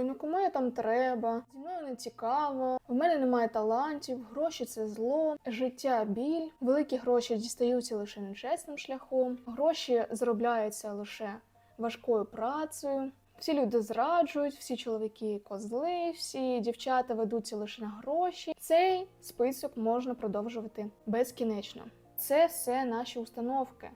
ой, ну кому я там треба, зі мною не цікаво, в мене немає талантів, гроші це зло, життя біль, великі гроші дістаються лише нечесним шляхом, гроші заробляються лише важкою працею. Всі люди зраджують, всі чоловіки козли, всі дівчата ведуться лише на гроші. Цей список можна продовжувати безкінечно. Це все наші установки,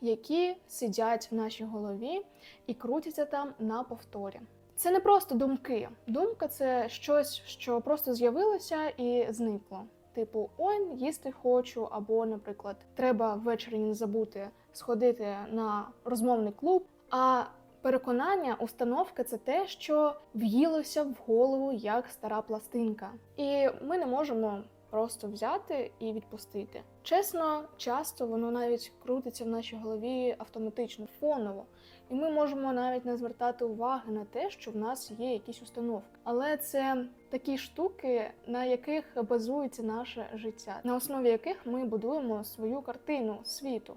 які сидять в нашій голові і крутяться там на повторі. Це не просто думки. Думка це щось, що просто з'явилося і зникло. Типу, ой, їсти хочу, або, наприклад, треба ввечері не забути сходити на розмовний клуб. А переконання, установка це те, що в'їлося в голову як стара пластинка, і ми не можемо просто взяти і відпустити. Чесно, часто воно навіть крутиться в нашій голові автоматично, фоново. І ми можемо навіть не звертати уваги на те, що в нас є якісь установки. Але це такі штуки, на яких базується наше життя, на основі яких ми будуємо свою картину світу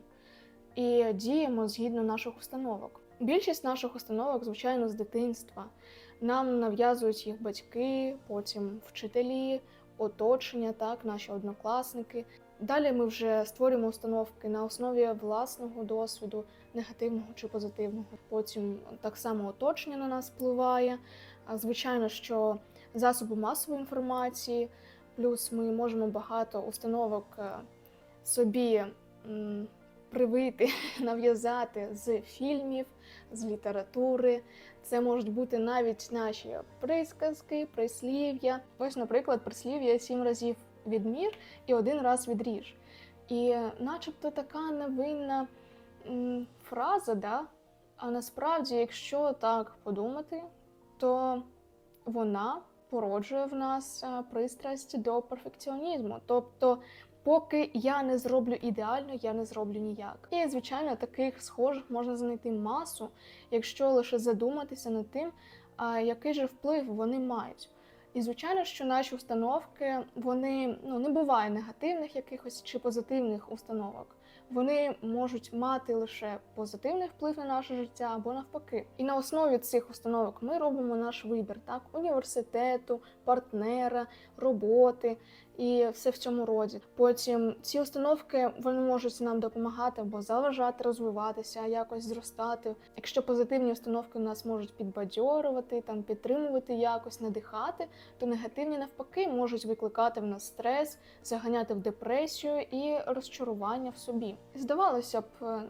і діємо згідно наших установок. Більшість наших установок, звичайно, з дитинства. Нам нав'язують їх батьки, потім вчителі, оточення, так, наші однокласники. Далі ми вже створюємо установки на основі власного досвіду, негативного чи позитивного. Потім так само оточення на нас впливає. Звичайно, що засоби масової інформації, плюс ми можемо багато установок е, собі привити, нав'язати з фільмів, з літератури. Це можуть бути навіть наші присказки, прислів'я. Ось, наприклад, прислів'я сім разів відмір і один раз відріж. І начебто така невинна м, фраза, да? а насправді, якщо так подумати, то вона породжує в нас е, пристрасть до перфекціонізму. Тобто, поки я не зроблю ідеально, я не зроблю ніяк. І, звичайно, таких схожих можна знайти масу, якщо лише задуматися над тим, який же вплив вони мають. І звичайно, що наші установки вони ну не буває негативних якихось чи позитивних установок. Вони можуть мати лише позитивний вплив на наше життя або навпаки. І на основі цих установок ми робимо наш вибір, так університету, партнера, роботи і все в цьому роді. Потім ці установки вони можуть нам допомагати або заважати розвиватися, якось зростати. Якщо позитивні установки нас можуть підбадьорувати, там підтримувати якось, надихати, то негативні навпаки можуть викликати в нас стрес, заганяти в депресію і розчарування в собі. Здавалося б,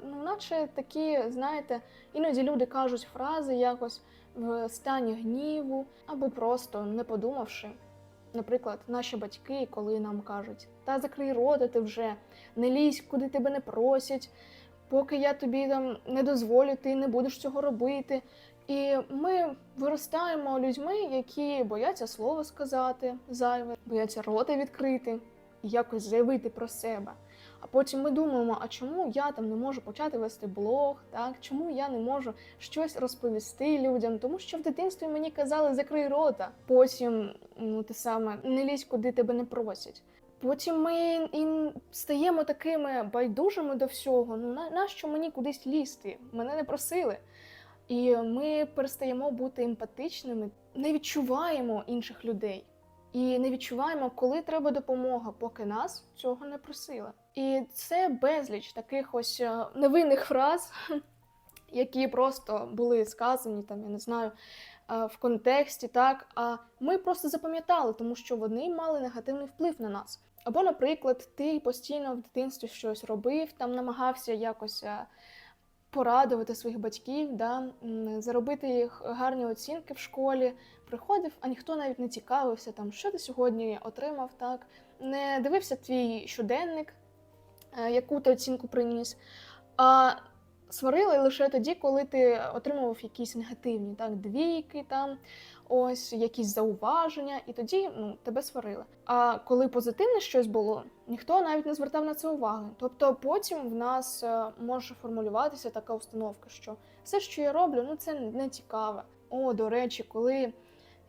ну наче такі, знаєте, іноді люди кажуть фрази якось в стані гніву або просто не подумавши. Наприклад, наші батьки, коли нам кажуть, та закрий рота ти вже, не лізь, куди тебе не просять, поки я тобі там не дозволю, ти не будеш цього робити. І ми виростаємо людьми, які бояться слово сказати зайве, бояться рота відкрити і якось заявити про себе. А потім ми думаємо, а чому я там не можу почати вести блог, так чому я не можу щось розповісти людям? Тому що в дитинстві мені казали закрий рота. Потім ну, те саме не лізь, куди тебе не просять. Потім ми і стаємо такими байдужими до всього. Ну на нащо мені кудись лізти? Мене не просили. І ми перестаємо бути емпатичними, не відчуваємо інших людей. І не відчуваємо, коли треба допомога, поки нас цього не просили. І це безліч таких ось е, невинних фраз, які просто були сказані, там я не знаю, е, в контексті, так а ми просто запам'ятали, тому що вони мали негативний вплив на нас. Або, наприклад, ти постійно в дитинстві щось робив, там намагався якось е, порадувати своїх батьків, да, заробити їх гарні оцінки в школі. Приходив, а ніхто навіть не цікавився, там, що ти сьогодні отримав, так, не дивився твій щоденник, яку ти оцінку приніс. А сварили лише тоді, коли ти отримував якісь негативні, так, двійки, там, ось якісь зауваження, і тоді ну, тебе сварили. А коли позитивне щось було, ніхто навіть не звертав на це уваги. Тобто потім в нас е, може формулюватися така установка, що все, що я роблю, ну це не цікаве. О, до речі, коли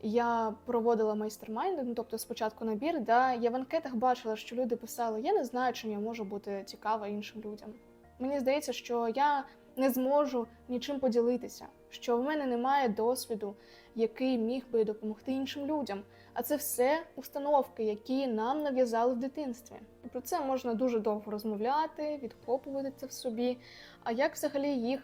я проводила майстер-майнди, ну тобто спочатку набір, да, я в анкетах бачила, що люди писали: я не знаю, чим я можу бути цікава іншим людям. Мені здається, що я не зможу нічим поділитися, що в мене немає досвіду, який міг би допомогти іншим людям. А це все установки, які нам нав'язали в дитинстві. І про це можна дуже довго розмовляти, відкопувати це в собі. А як взагалі їх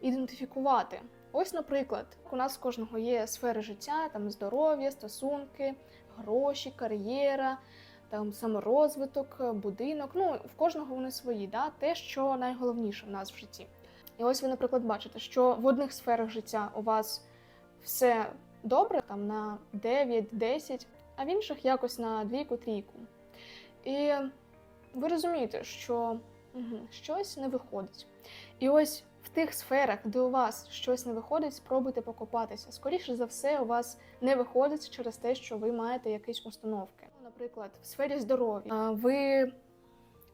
ідентифікувати? Ось, наприклад, у нас кожного є сфери життя, там здоров'я, стосунки, гроші, кар'єра, там саморозвиток, будинок. Ну, в кожного вони свої, да? те, що найголовніше в нас в житті. І ось ви, наприклад, бачите, що в одних сферах життя у вас все добре, там на 9-10, а в інших якось на двійку-трійку. І ви розумієте, що угу, щось не виходить. І ось тих сферах, де у вас щось не виходить, спробуйте покопатися. Скоріше за все, у вас не виходить через те, що ви маєте якісь установки. Наприклад, в сфері здоров'я ви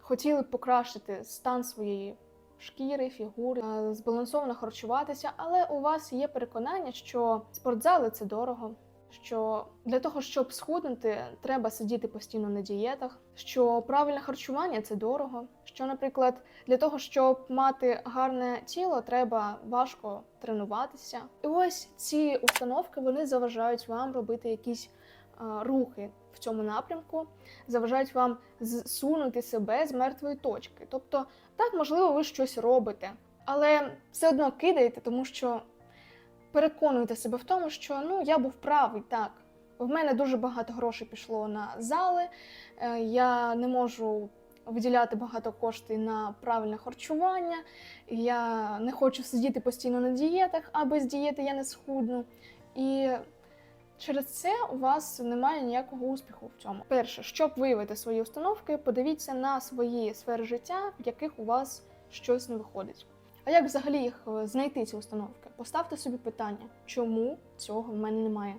хотіли б покращити стан своєї шкіри, фігури, збалансовано харчуватися, але у вас є переконання, що спортзали це дорого. Що для того, щоб схуднути, треба сидіти постійно на дієтах, що правильне харчування це дорого. Що, наприклад, для того, щоб мати гарне тіло, треба важко тренуватися. І ось ці установки вони заважають вам робити якісь а, рухи в цьому напрямку, заважають вам зсунути себе з мертвої точки. Тобто, так можливо, ви щось робите, але все одно кидаєте, тому що переконуйте себе в тому, що ну я був правий так. В мене дуже багато грошей пішло на зали, е, я не можу виділяти багато коштів на правильне харчування, я не хочу сидіти постійно на дієтах, а без дієти я не схудну. І через це у вас немає ніякого успіху в цьому. Перше, щоб виявити свої установки, подивіться на свої сфери життя, в яких у вас щось не виходить. А як взагалі їх е, знайти ці установки? Поставте собі питання, чому цього в мене немає.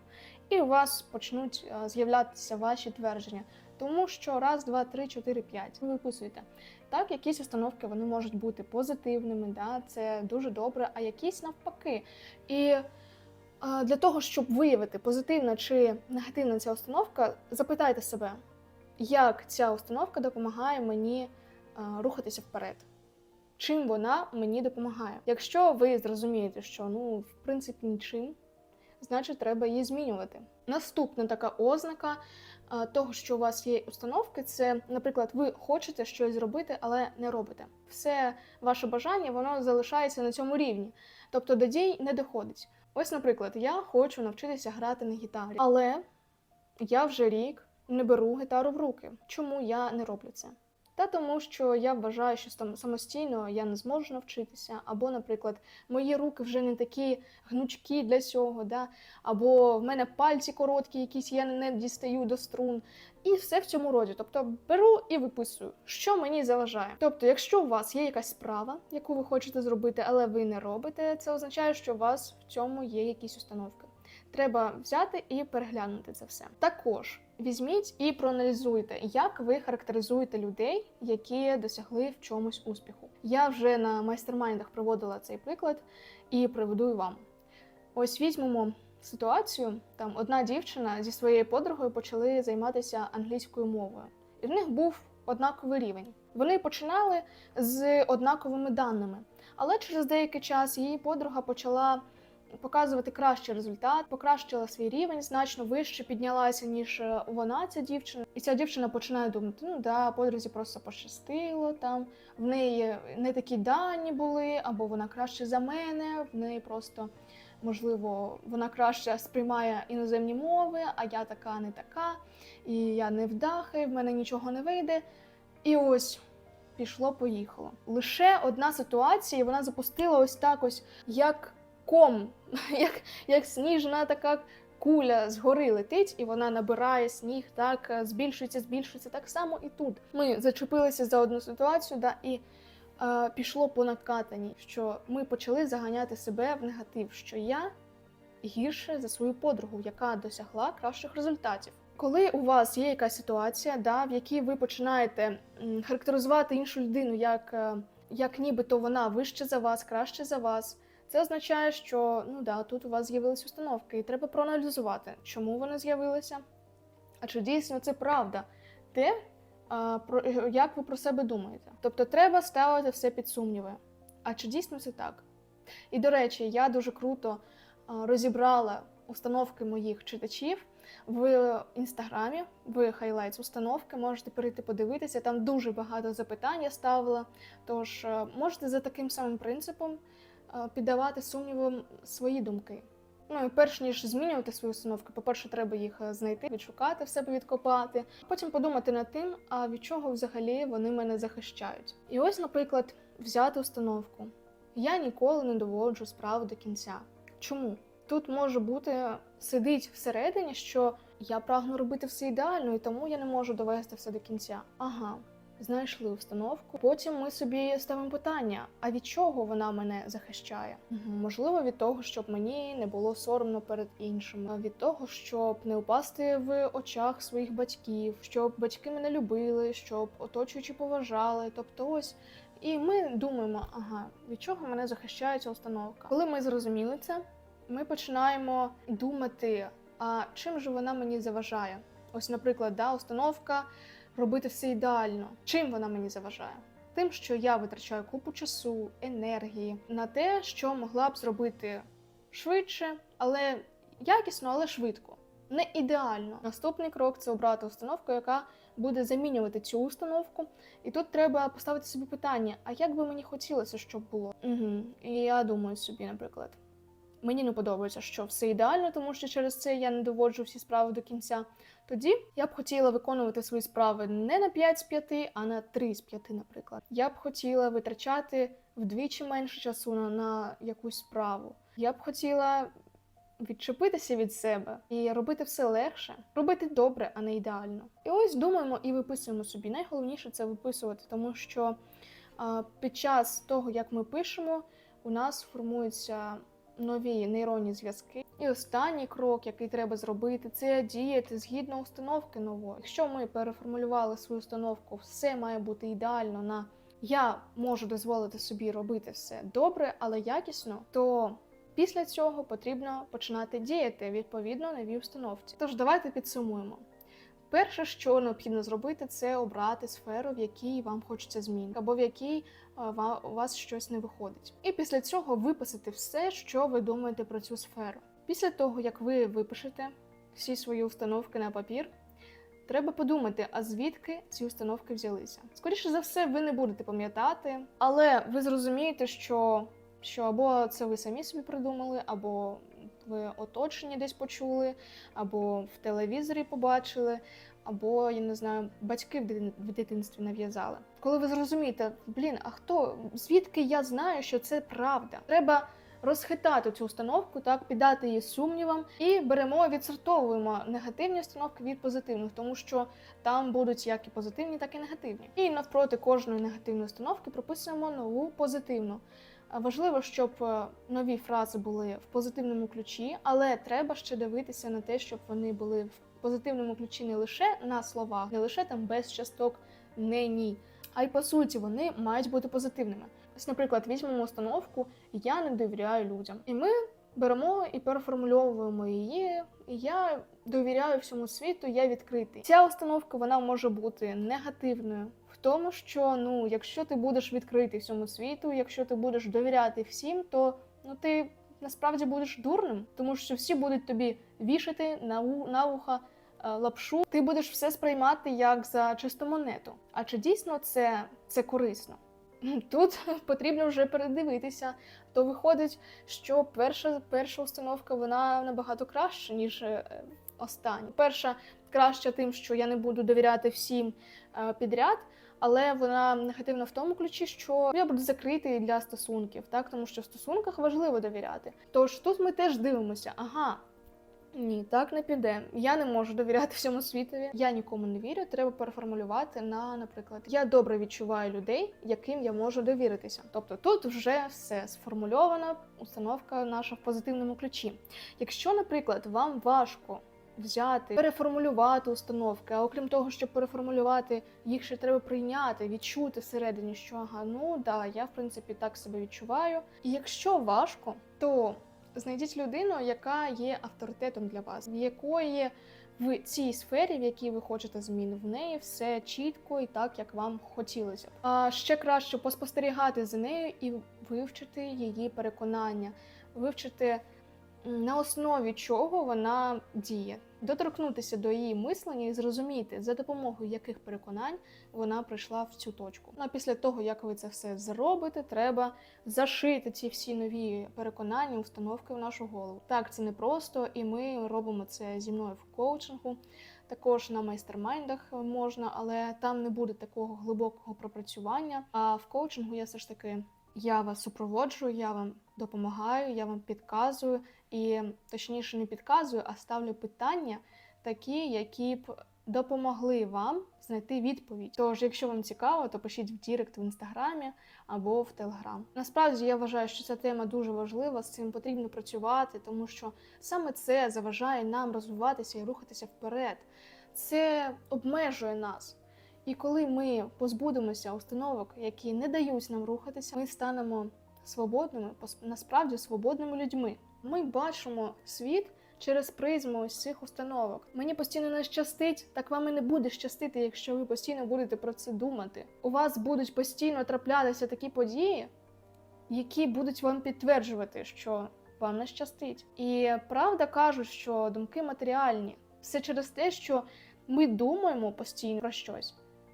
І у вас почнуть е, з'являтися ваші твердження. Тому що раз, два, три, чотири, п'ять. Ви виписуєте. Так, якісь установки вони можуть бути позитивними, да, це дуже добре, а якісь навпаки. І а, для того, щоб виявити, позитивна чи негативна ця установка, запитайте себе, як ця установка допомагає мені а, рухатися вперед чим вона мені допомагає. Якщо ви зрозумієте, що ну в принципі нічим, значить треба її змінювати. Наступна така ознака а, того, що у вас є установки, це, наприклад, ви хочете щось зробити, але не робите. Все ваше бажання воно залишається на цьому рівні, тобто до дій не доходить. Ось, наприклад, я хочу навчитися грати на гітарі, але я вже рік не беру гітару в руки. Чому я не роблю це? Та тому, що я вважаю, що самостійно я не зможу навчитися, або, наприклад, мої руки вже не такі гнучкі для цього, да? або в мене пальці короткі, якісь я не дістаю до струн. І все в цьому роді. Тобто беру і виписую, що мені заважає. Тобто, якщо у вас є якась справа, яку ви хочете зробити, але ви не робите, це означає, що у вас в цьому є якісь установки. Треба взяти і переглянути це все. Також візьміть і проаналізуйте, як ви характеризуєте людей, які досягли в чомусь успіху. Я вже на майстермайндах проводила цей приклад і приведу вам. Ось візьмемо ситуацію. Там одна дівчина зі своєю подругою почали займатися англійською мовою, і в них був однаковий рівень. Вони починали з однаковими даними, але через деякий час її подруга почала показувати кращий результат, покращила свій рівень, значно вище піднялася, ніж е, вона, ця дівчина. І ця дівчина починає думати: ну да, подрузі просто пощастило, там в неї не такі дані були, або вона краще за мене, в неї просто. Можливо, вона краще сприймає іноземні мови, а я така не така, і я не вдахи, в мене нічого не вийде. І ось пішло-поїхало. Лише одна ситуація, вона запустила ось так ось, як ком, як як сніжна така куля згори летить, і вона набирає сніг, так е, збільшується, збільшується. Так само і тут. Ми зачепилися за одну ситуацію, да, і е, пішло по накатанні, що ми почали заганяти себе в негатив, що я гірше за свою подругу, яка досягла кращих результатів. Коли у вас є якась ситуація, да, в якій ви починаєте характеризувати іншу людину як, е, як нібито вона вище за вас, краще за вас. Це означає, що ну да, тут у вас з'явилися установки, і треба проаналізувати, чому вони з'явилися. А чи дійсно це правда? Те, про як ви про себе думаєте? Тобто, треба ставити все під сумніви. А чи дійсно це так? І до речі, я дуже круто розібрала установки моїх читачів в інстаграмі, в хайлайтс установки. Можете перейти подивитися. Там дуже багато запитань я ставила. Тож е, можете за таким самим принципом піддавати сумнівам свої думки. Ну і перш ніж змінювати свої установки, по-перше, треба їх е, знайти, відшукати в себе, відкопати. Потім подумати над тим, а від чого взагалі вони мене захищають. І ось, наприклад, взяти установку. Я ніколи не доводжу справу до кінця. Чому? Тут може бути сидить всередині, що я прагну робити все ідеально, і тому я не можу довести все до кінця. Ага, знайшли установку. Потім ми собі ставимо питання: а від чого вона мене захищає? Можливо, від того, щоб мені не було соромно перед іншими, від того, щоб не упасти в очах своїх батьків, щоб батьки мене любили, щоб оточуючі поважали. Тобто, ось. І ми думаємо, ага, від чого мене захищає ця установка. Коли ми зрозуміли це, ми починаємо думати, а чим же вона мені заважає? Ось, наприклад, да, установка робити все ідеально. Чим вона мені заважає? Тим, що я витрачаю купу часу, енергії на те, що могла б зробити швидше, але якісно, але швидко. Не ідеально. Наступний крок це обрати установку, яка буде замінювати цю установку. І тут треба поставити собі питання: а як би мені хотілося, щоб було? Угу. І я думаю собі, наприклад. Мені не подобається, що все ідеально, тому що через це я не доводжу всі справи до кінця. Тоді я б хотіла виконувати свої справи не на 5 з 5, а на 3 з 5, наприклад. Я б хотіла витрачати вдвічі менше часу на, на якусь справу. Я б хотіла відчепитися від себе і робити все легше, робити добре, а не ідеально. І ось думаємо і виписуємо собі. Найголовніше це виписувати, тому що а, під час того, як ми пишемо, у нас формуються нові нейронні зв'язки. І останній крок, який треба зробити, це діяти згідно установки нової. Якщо ми переформулювали свою установку, все має бути ідеально на я можу дозволити собі робити все добре, але якісно, то після цього потрібно починати діяти відповідно новій установці. Тож давайте підсумуємо. Перше, що необхідно зробити, це обрати сферу, в якій вам хочеться змін, або в якій у вас щось не виходить. І після цього виписати все, що ви думаєте про цю сферу. Після того, як ви випишете всі свої установки на папір, треба подумати, а звідки ці установки взялися. Скоріше за все, ви не будете пам'ятати, але ви зрозумієте, що, що або це ви самі собі придумали, або ви оточені десь почули, або в телевізорі побачили, або я не знаю, батьки в в дитинстві нав'язали. Коли ви зрозумієте, блін, а хто звідки я знаю, що це правда? Треба розхитати цю установку, так піддати її сумнівам, і беремо, відсортовуємо негативні установки від позитивних, тому що там будуть як і позитивні, так і негативні. І навпроти кожної негативної установки прописуємо нову позитивну. Важливо, щоб е, нові фрази були в позитивному ключі, але треба ще дивитися на те, щоб вони були в позитивному ключі не лише на словах, не лише там без часток не ні, а й по суті вони мають бути позитивними. Ось, наприклад, візьмемо установку Я не довіряю людям, і ми беремо і переформульовуємо її. Я довіряю всьому світу, я відкритий. Ця установка вона може бути негативною тому, що ну, якщо ти будеш відкритий всьому світу, якщо ти будеш довіряти всім, то ну ти насправді будеш дурним, тому що всі будуть тобі вішати на, на вуха е, лапшу. Ти будеш все сприймати як за чисту монету. А чи дійсно це, це корисно? Тут потрібно вже передивитися. То виходить, що перша, перша установка вона набагато краща, ніж е, остання. Перша краща тим, що я не буду довіряти всім е, підряд, але вона негативна в тому ключі, що я буду закритий для стосунків, так тому що в стосунках важливо довіряти. Тож тут ми теж дивимося, ага. Ні, так не піде. Я не можу довіряти всьому світові. Я нікому не вірю. Треба переформулювати на, наприклад, я добре відчуваю людей, яким я можу довіритися. Тобто тут вже все сформульована установка наша в позитивному ключі. Якщо, наприклад, вам важко взяти, переформулювати установки, а окрім того, щоб переформулювати, їх ще треба прийняти, відчути всередині, що ага, ну да, я в принципі так себе відчуваю. І якщо важко, то Знайдіть людину, яка є авторитетом для вас, в якої в цій сфері, в якій ви хочете змін, в неї все чітко і так, як вам хотілося. А ще краще поспостерігати за нею і вивчити її переконання, вивчити на основі чого вона діє, доторкнутися до її мислення і зрозуміти, за допомогою яких переконань вона прийшла в цю точку. Ну а після того, як ви це все зробите, треба зашити ці всі нові переконання, установки в нашу голову. Так, це не просто, і ми робимо це зі мною в коучингу. Також на майстермайндах можна, але там не буде такого глибокого пропрацювання. А в коучингу я все ж таки я вас супроводжую, я вам допомагаю, я вам підказую, і точніше не підказую, а ставлю питання такі, які б допомогли вам знайти відповідь. Тож, якщо вам цікаво, то пишіть в Дірект в інстаграмі або в Телеграм. Насправді я вважаю, що ця тема дуже важлива, з цим потрібно працювати, тому що саме це заважає нам розвиватися і рухатися вперед. Це обмежує нас. І коли ми позбудемося установок, які не дають нам рухатися, ми станемо свободними, насправді свободними людьми. Ми бачимо світ через призму ось цих установок. Мені постійно не щастить, так вам і не буде щастити, якщо ви постійно будете про це думати. У вас будуть постійно траплятися такі події, які будуть вам підтверджувати, що вам не щастить. І правда кажуть, що думки матеріальні. Все через те, що ми думаємо постійно про щось,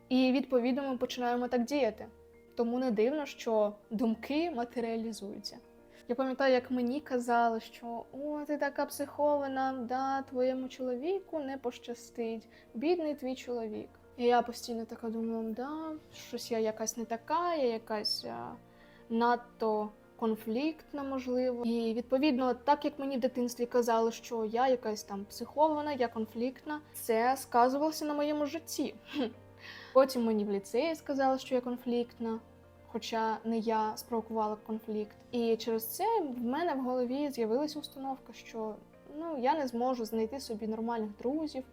і відповідно ми починаємо так діяти. Тому не дивно, що думки матеріалізуються. Я пам'ятаю, як мені казали, що о, ти така психована, да, твоєму чоловіку не пощастить, бідний твій чоловік. І я постійно така думала, да, щось я якась не така, я якась а, надто конфліктна, можливо. І відповідно, так як мені в дитинстві казали, що я якась там психована, я конфліктна, це сказувалося на моєму житті. Потім мені в ліцеї сказали, що я конфліктна, хоча не я спровокувала конфлікт. І через це в мене в голові з'явилася установка, що ну я не зможу знайти собі нормальних друзів,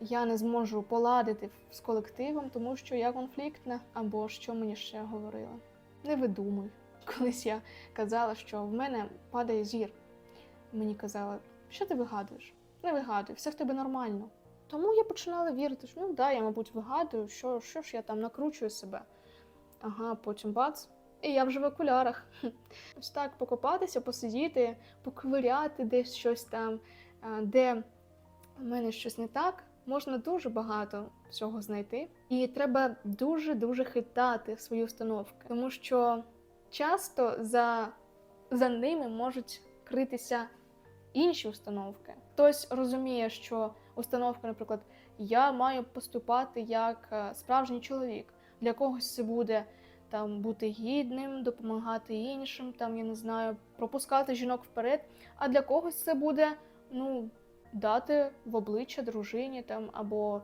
я не зможу поладити з колективом, тому що я конфліктна, або що мені ще говорили. Не видумуй. Колись я казала, що в мене падає зір. Мені казали, що ти вигадуєш? Не вигадуй, все в тебе нормально. Тому я починала вірити, що ну да, я, мабуть, вигадую, що, що ж я там накручую себе. Ага, потім бац. І я вже в окулярах. Ось так покопатися, посидіти, поковиряти десь щось там, де в мене щось не так. Можна дуже багато всього знайти. І треба дуже-дуже хитати свої установки, тому що часто за, за ними можуть критися інші установки. Хтось розуміє, що установка, наприклад, я маю поступати як е, справжній чоловік. Для когось це буде там бути гідним, допомагати іншим, там я не знаю, пропускати жінок вперед. А для когось це буде ну дати в обличчя дружині там або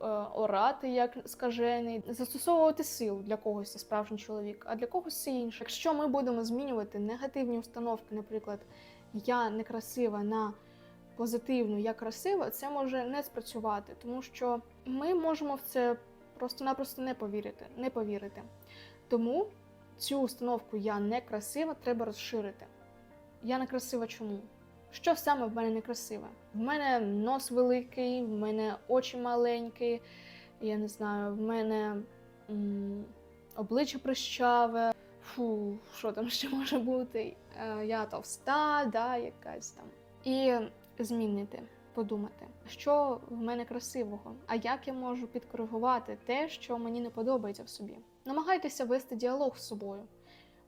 е, орати як скажений, застосовувати силу для когось це справжній чоловік, а для когось це інше. Якщо ми будемо змінювати негативні установки, наприклад, я некрасива на позитивну, я красива, це може не спрацювати, тому що ми можемо в це просто-напросто не повірити, не повірити. Тому цю установку я не красива треба розширити. Я не красива чому? Що саме в мене некрасиве? В мене нос великий, в мене очі маленькі, я не знаю, в мене м, обличчя прищаве. Фу, що там ще може бути? Е, я товста, да, якась там. І змінити, подумати, що в мене красивого, а як я можу підкоригувати те, що мені не подобається в собі. Намагайтеся вести діалог з собою.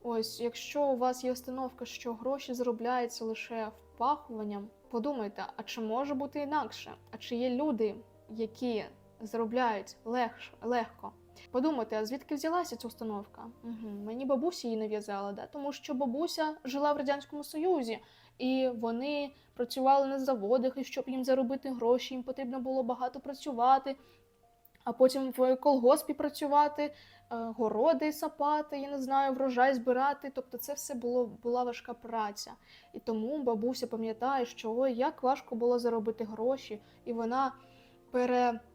Ось, якщо у вас є установка, що гроші заробляються лише впахуванням, подумайте, а чи може бути інакше? А чи є люди, які заробляють легш, легко? Подумайте, а звідки взялася ця установка? Угу. Мені бабуся її нав'язала, да? тому що бабуся жила в радянському союзі, і вони працювали на заводах, і щоб їм заробити гроші, їм потрібно було багато працювати, а потім в колгоспі працювати, е, городи сапати, я не знаю, врожай збирати. Тобто це все було була важка праця. І тому бабуся пам'ятає, що ой, як важко було заробити гроші, і вона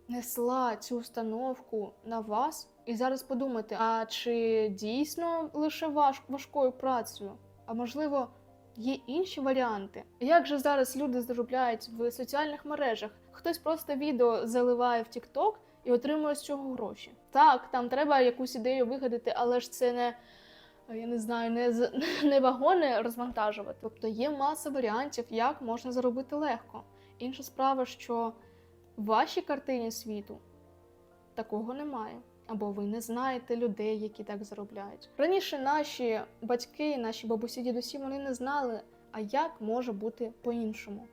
перенесла цю установку на вас. І зараз подумайте, а чи дійсно лише важ, важкою працею? А можливо, Є інші варіанти. Як же зараз люди заробляють в соціальних мережах? Хтось просто відео заливає в TikTok і отримує з цього гроші. Так, там треба якусь ідею вигадати, але ж це не. Я не знаю, не, не вагони розвантажувати. Тобто є маса варіантів, як можна заробити легко. Інша справа, що вашій картині світу такого немає. Або ви не знаєте людей, які так заробляють. Раніше наші батьки, наші бабусі, дідусі, вони не знали, а як може бути по-іншому.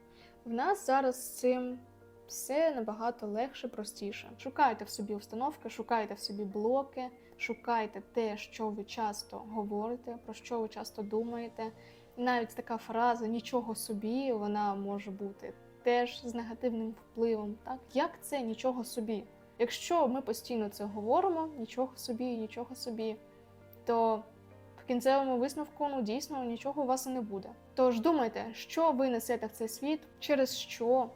В нас зараз з цим все набагато легше, простіше. Шукайте в собі установки, шукайте в собі блоки, шукайте те, що ви часто говорите, про що ви часто думаєте. Навіть така фраза нічого собі, вона може бути теж з негативним впливом. Так як це нічого собі? Якщо ми постійно це говоримо, нічого собі, нічого собі, то в кінцевому висновку ну дійсно нічого у вас і не буде. Тож думайте, що ви несете в цей світ, через що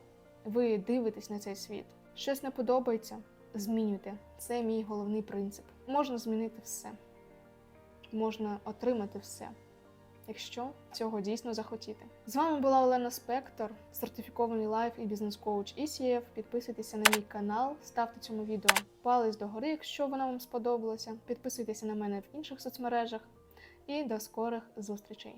ви дивитесь на цей світ. Щось не подобається, змінюйте. Це мій головний принцип. Можна змінити все, можна отримати все, якщо цього дійсно захотіти. З вами була Олена Спектор, сертифікований лайф і бізнес-коуч ECF. Підписуйтеся на мій канал, ставте цьому відео палець догори, якщо воно вам сподобалося. Підписуйтеся на мене в інших соцмережах. І до скорих зустрічей!